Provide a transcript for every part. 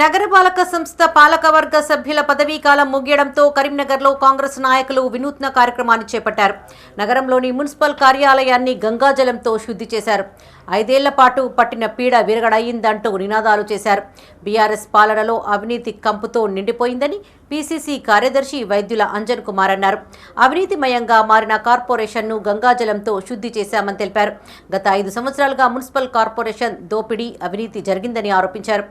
నగరపాలక సంస్థ పాలకవర్గ సభ్యుల పదవీ కాలం ముగియడంతో కరీంనగర్లో కాంగ్రెస్ నాయకులు వినూత్న కార్యక్రమాన్ని చేపట్టారు. నగరంలోని మున్సిపల్ కార్యాలయాన్ని గంగాజలంతో శుద్ధి చేశారు. ఐదేళ్ళ పాటు పట్టిన పీడ విరగడయిందంటూ నినాదాలు చేశారు. బీఆర్ఎస్ పాలనలో అవినీతి కంపుతో నిండిపోయిందని పీసీసీ కార్యదర్శి వైద్యుల అంజన్ కుమార్ అన్నారు. అవినీతిమయంగా మారిన కార్పొరేషన్ను గంగాజలంతో శుద్ధి చేశామని తెలిపారు. గత ఐదు సంవత్సరాలుగా మున్సిపల్ కార్పొరేషన్ దోపిడీ అవినీతి జరిగిందని ఆరోపించారు.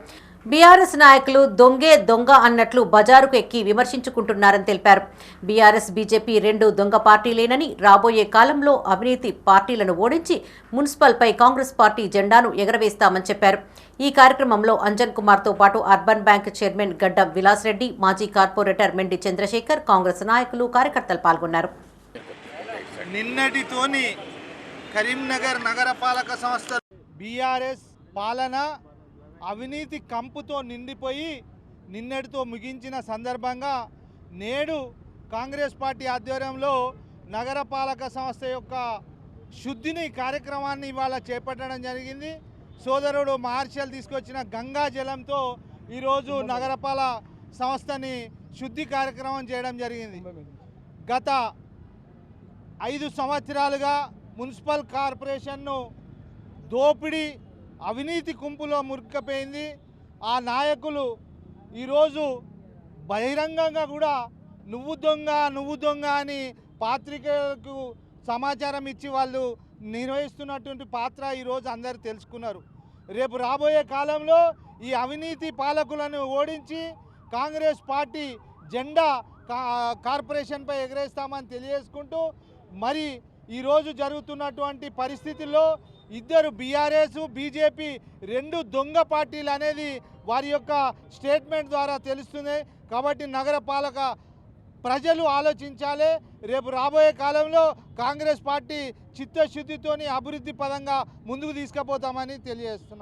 బీఆర్ఎస్ నాయకులు దొంగే దొంగ అన్నట్లు బజారుకు ఎక్కి విమర్శించుకుంటున్నారని తెలిపారు. బీఆర్ఎస్ బీజేపీ రెండు దొంగ పార్టీలేనని రాబోయే కాలంలో అవినీతి పార్టీలను ఓడించి మున్సిపల్పై కాంగ్రెస్ పార్టీ జెండాను ఎగరవేస్తామని చెప్పారు. ఈ కార్యక్రమంలో అంజన్ కుమార్తో పాటు అర్బన్ బ్యాంక్ చైర్మన్ గడ్డం విలాస్ రెడ్డి మాజీ కార్పొరేటర్ మెండి చంద్రశేఖర్ కాంగ్రెస్ నాయకులు కార్యకర్తలు పాల్గొన్నారు. నిన్నటితోని కరీంనగర్ నగరపాలక సంస్థ బీఆర్ఎస్ పాలన అవినీతి కంపుతో నిండిపోయి నిన్నటితో ముగించిన సందర్భంగా నేడు కాంగ్రెస్ పార్టీ ఆధ్వర్యంలో నగరపాలక సంస్థ యొక్క శుద్ధిని కార్యక్రమాన్ని ఇవాళ చేపట్టడం జరిగింది. సోదరుడు మార్షల్ తీసుకొచ్చిన గంగా జలంతో ఈరోజు నగరపాల సంస్థని శుద్ధి కార్యక్రమం చేయడం జరిగింది. గత ఐదు సంవత్సరాలుగా మున్సిపల్ కార్పొరేషన్ను దోపిడీ అవినీతి కుంపులో మురుక్కపోయింది. ఆ నాయకులు ఈరోజు బహిరంగంగా కూడా నువ్వు దొంగ నువ్వు దొంగ అని పాత్రికేయులకు సమాచారం ఇచ్చి వాళ్ళు నిర్వహిస్తున్నటువంటి పాత్ర ఈరోజు అందరు తెలుసుకున్నారు. రేపు రాబోయే కాలంలో ఈ అవినీతి పాలకులను ఓడించి కాంగ్రెస్ పార్టీ జెండా కా- కార్పొరేషన్పై ఎగరేస్తామని తెలియజేసుకుంటూ మరి ఈరోజు జరుగుతున్నటువంటి పరిస్థితుల్లో ఇద్దరు బీఆర్ఎస్ బీజేపీ రెండు దొంగ పార్టీలు అనేది వారి యొక్క స్టేట్మెంట్ ద్వారా తెలుస్తుంది కాబట్టి నగరపాలక ప్రజలు ఆలోచించాలి. రేపు రాబోయే కాలంలో కాంగ్రెస్ పార్టీ చిత్తశుద్ధితోని అభివృద్ధి పదంగా ముందుకు తీసుకుపోతామని తెలియజేస్తున్నాం.